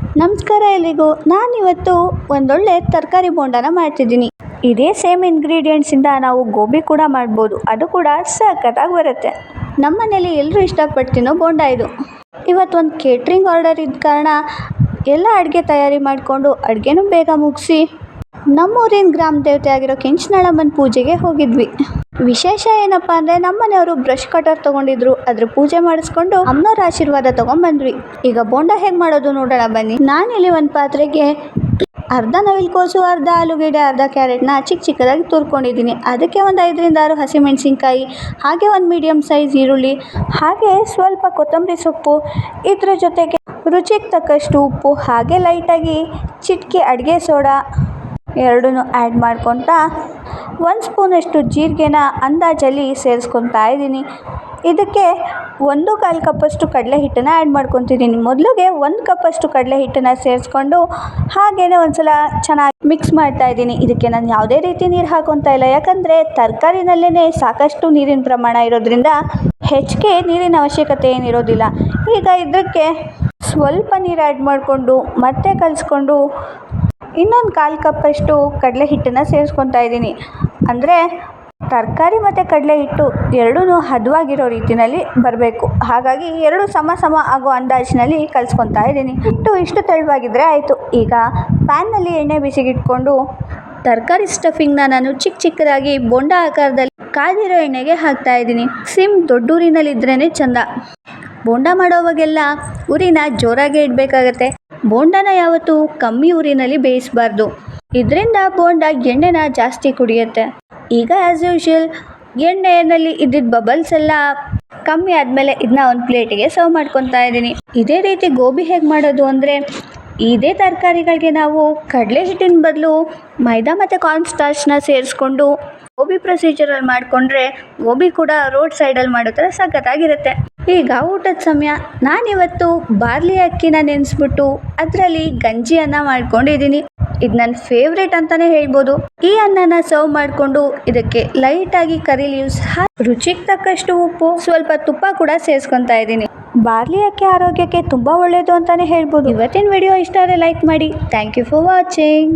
ನಮಸ್ಕಾರ ಎಲ್ರಿಗೂ. ನಾನಿವತ್ತು ಒಂದೊಳ್ಳೆ ತರಕಾರಿ ಬೋಂಡನ ಮಾಡ್ತಿದ್ದೀನಿ. ಇದೇ ಸೇಮ್ ಇಂಗ್ರೀಡಿಯೆಂಟ್ಸಿಂದ ನಾವು ಗೋಬಿ ಕೂಡ ಮಾಡ್ಬೋದು. ಅದು ಕೂಡ ಸಖತ್ತಾಗಿ ಬರುತ್ತೆ. ನಮ್ಮ ಮನೇಲಿ ಎಲ್ಲರೂ ಇಷ್ಟಪಟ್ಟು ತಿನ್ನೋ ಬೋಂಡ ಇದು. ಇವತ್ತು ಒಂದು ಕೇಟ್ರಿಂಗ್ ಆರ್ಡರ್ ಇದ್ದ ಕಾರಣ ಎಲ್ಲ ಅಡುಗೆ ತಯಾರಿ ಮಾಡಿಕೊಂಡು ಅಡುಗೆನೂ ಬೇಗ ಮುಗಿಸಿ ನಮ್ಮೂರಿನ ಗ್ರಾಮ ದೇವತೆ ಆಗಿರೋ ಕೆಂಚನಾಳಮ್ಮನ ಪೂಜೆಗೆ ಹೋಗಿದ್ವಿ. ವಿಶೇಷ ಏನಪ್ಪ ಅಂದರೆ ನಮ್ಮನೆಯವರು ಬ್ರಷ್ ಕಟರ್ ತಗೊಂಡಿದ್ರು, ಅದ್ರ ಪೂಜೆ ಮಾಡಿಸ್ಕೊಂಡು ಅಮ್ಮನವ್ರ ಆಶೀರ್ವಾದ ತೊಗೊಂಡ್ಬಂದ್ವಿ ಈಗ ಬೋಂಡ ಹೇಗೆ ಮಾಡೋದು ನೋಡೋಣ ಬನ್ನಿ. ನಾನಿಲ್ಲಿ ಒಂದು ಪಾತ್ರೆಗೆ ಅರ್ಧ ನವಿಲ್ಕೋಸು ಅರ್ಧ ಆಲೂಗೆಡ್ಡೆ, ಅರ್ಧ ಕ್ಯಾರೆಟ್ನ ಚಿಕ್ಕ ಚಿಕ್ಕದಾಗಿ ತುರ್ಕೊಂಡಿದ್ದೀನಿ. ಅದಕ್ಕೆ ಒಂದು ಐದರಿಂದ ಆರು ಹಸಿಮೆಣಸಿನ್ಕಾಯಿ, ಹಾಗೆ ಒಂದು ಮೀಡಿಯಮ್ ಸೈಜ್ ಈರುಳ್ಳಿ, ಹಾಗೆ ಸ್ವಲ್ಪ ಕೊತ್ತಂಬರಿ ಸೊಪ್ಪು, ಇದ್ರ ಜೊತೆಗೆ ರುಚಿಗೆ ತಕ್ಕಷ್ಟು ಉಪ್ಪು, ಹಾಗೆ ಲೈಟಾಗಿ ಚಿಟಿಕೆ ಅಡುಗೆ ಸೋಡಾ ಎರಡನ್ನೂ ಆ್ಯಡ್ ಮಾಡ್ಕೊತಾ ಒಂದು ಸ್ಪೂನಷ್ಟು ಜೀರಿಗೆನ ಅಂದಾಜಲ್ಲಿ ಸೇರಿಸ್ಕೊತಾ ಇದ್ದೀನಿ. ಇದಕ್ಕೆ ಒಂದು ಕಾಲು ಕಪ್ಪಷ್ಟು ಕಡಲೆ ಹಿಟ್ಟನ್ನು ಆ್ಯಡ್ ಮಾಡ್ಕೊತಿದ್ದೀನಿ. ಮೊದಲಿಗೆ ಒಂದು ಕಪ್ಪಷ್ಟು ಕಡಲೆ ಹಿಟ್ಟನ್ನು ಸೇರಿಸ್ಕೊಂಡು ಹಾಗೇ ಒಂದು ಸಲ ಚೆನ್ನಾಗಿ ಮಿಕ್ಸ್ ಮಾಡ್ತಾ ಇದ್ದೀನಿ. ಇದಕ್ಕೆ ನಾನು ಯಾವುದೇ ರೀತಿ ನೀರು ಹಾಕೊತಾ ಇಲ್ಲ. ಯಾಕಂದರೆ ತರಕಾರಿನಲ್ಲೇ ಸಾಕಷ್ಟು ನೀರಿನ ಪ್ರಮಾಣ ಇರೋದ್ರಿಂದ ಹೆಚ್ಚಿಗೆ ನೀರಿನ ಅವಶ್ಯಕತೆ ಏನಿರೋದಿಲ್ಲ. ಈಗ ಇದಕ್ಕೆ ಸ್ವಲ್ಪ ನೀರು ಆ್ಯಡ್ ಮಾಡಿಕೊಂಡು ಮತ್ತೆ ಕಲಿಸ್ಕೊಂಡು ಇನ್ನೊಂದು ಕಾಲು ಕಪ್ಪಷ್ಟು ಕಡಲೆ ಹಿಟ್ಟನ್ನು ಸೇರಿಸ್ಕೊತಾ ಇದ್ದೀನಿ. ಅಂದರೆ ತರಕಾರಿ ಮತ್ತು ಕಡಲೆ ಹಿಟ್ಟು ಎರಡೂ ಹದವಾಗಿರೋ ರೀತಿಯಲ್ಲಿ ಬರಬೇಕು. ಹಾಗಾಗಿ ಎರಡು ಸಮ ಸಮ ಆಗೋ ಅಂದಾಜಿನಲ್ಲಿ ಕಲಿಸ್ಕೊತಾ ಇದ್ದೀನಿ. ಹಿಟ್ಟು ಇಷ್ಟು ತೆಳುವಾಗಿದ್ದರೆ ಆಯಿತು. ಈಗ ಪ್ಯಾನ್ನಲ್ಲಿ ಎಣ್ಣೆ ಬಿಸಿಗಿಟ್ಕೊಂಡು ತರಕಾರಿ ಸ್ಟಫಿಂಗ್ನ ನಾನು ಚಿಕ್ಕ ಚಿಕ್ಕದಾಗಿ ಬೋಂಡ ಆಕಾರದಲ್ಲಿ ಕಾದಿರೋ ಎಣ್ಣೆಗೆ ಹಾಕ್ತಾ ಇದ್ದೀನಿ. ಸಿಮ್ ದೊಡ್ಡೂರಿನಲ್ಲಿದ್ರೇ ಚೆಂದ. ಬೋಂಡ ಮಾಡೋವಾಗೆಲ್ಲ ಉರಿನ ಜೋರಾಗಿ ಇಡಬೇಕಾಗತ್ತೆ. ಬೋಂಡನ ಯಾವತ್ತೂ ಕಮ್ಮಿ ಉರಿನಲ್ಲಿ ಬೇಯಿಸಬಾರ್ದು. ಇದರಿಂದ ಬೋಂಡ ಎಣ್ಣೆನ ಜಾಸ್ತಿ ಕುಡಿಯುತ್ತೆ. ಈಗ ಆ್ಯಸ್ ಯೂಶ್ವಲ್ ಎಣ್ಣೆಯಲ್ಲಿ ಇದ್ದಿದ್ದ ಬಬಲ್ಸ್ ಎಲ್ಲ ಕಮ್ಮಿ ಆದಮೇಲೆ ಇದನ್ನ ಒಂದು ಪ್ಲೇಟಿಗೆ ಸರ್ವ್ ಮಾಡ್ಕೊತಾ ಇದ್ದೀನಿ. ಇದೇ ರೀತಿ ಗೋಬಿ ಹೇಗೆ ಮಾಡೋದು ಅಂದರೆ ಇದೇ ತರಕಾರಿಗಳಿಗೆ ನಾವು ಕಡಲೆ ಹಿಟ್ಟಿನ ಬದಲು ಮೈದಾ ಮತ್ತು ಕಾರ್ನ್ ಸ್ಟಾರ್ಚ್ನ ಸೇರಿಸ್ಕೊಂಡು ಗೋಬಿ ಪ್ರೊಸೀಜರಲ್ಲಿ ಮಾಡಿಕೊಂಡ್ರೆ ಗೋಬಿ ಕೂಡ ರೋಡ್ ಸೈಡಲ್ಲಿ ಮಾಡೋ ಥರ ಸಖತ್ತಾಗಿರುತ್ತೆ. ಈಗ ಊಟದ ಸಮಯ. ನಾನಿವತ್ತು ಬಾರ್ಲಿ ಅಕ್ಕಿನ ನೆನೆಸ್ಬಿಟ್ಟು ಅದರಲ್ಲಿ ಗಂಜಿಯನ್ನು ಮಾಡ್ಕೊಂಡಿದ್ದೀನಿ. ಇದು ನನ್ನ ಫೇವ್ರೇಟ್ ಅಂತಾನೆ ಹೇಳ್ಬೋದು. ಈ ಅನ್ನನ ಸರ್ವ್ ಮಾಡಿಕೊಂಡು ಇದಕ್ಕೆ ಲೈಟಾಗಿ ಕರಿ ಲೀವ್ಸ್ ರುಚಿಗೆ ತಕ್ಕಷ್ಟು ಉಪ್ಪು, ಸ್ವಲ್ಪ ತುಪ್ಪ ಕೂಡ ಸೇರಿಸ್ಕೊತಾ ಇದ್ದೀನಿ. ಬಾರ್ಲಿ ಅಕ್ಕಿ ಆರೋಗ್ಯಕ್ಕೆ ತುಂಬ ಒಳ್ಳೆಯದು ಅಂತಾನೆ ಹೇಳ್ಬೋದು. ಇವತ್ತಿನ ವಿಡಿಯೋ ಇಷ್ಟ ಆದರೆ ಲೈಕ್ ಮಾಡಿ. Thank you for watching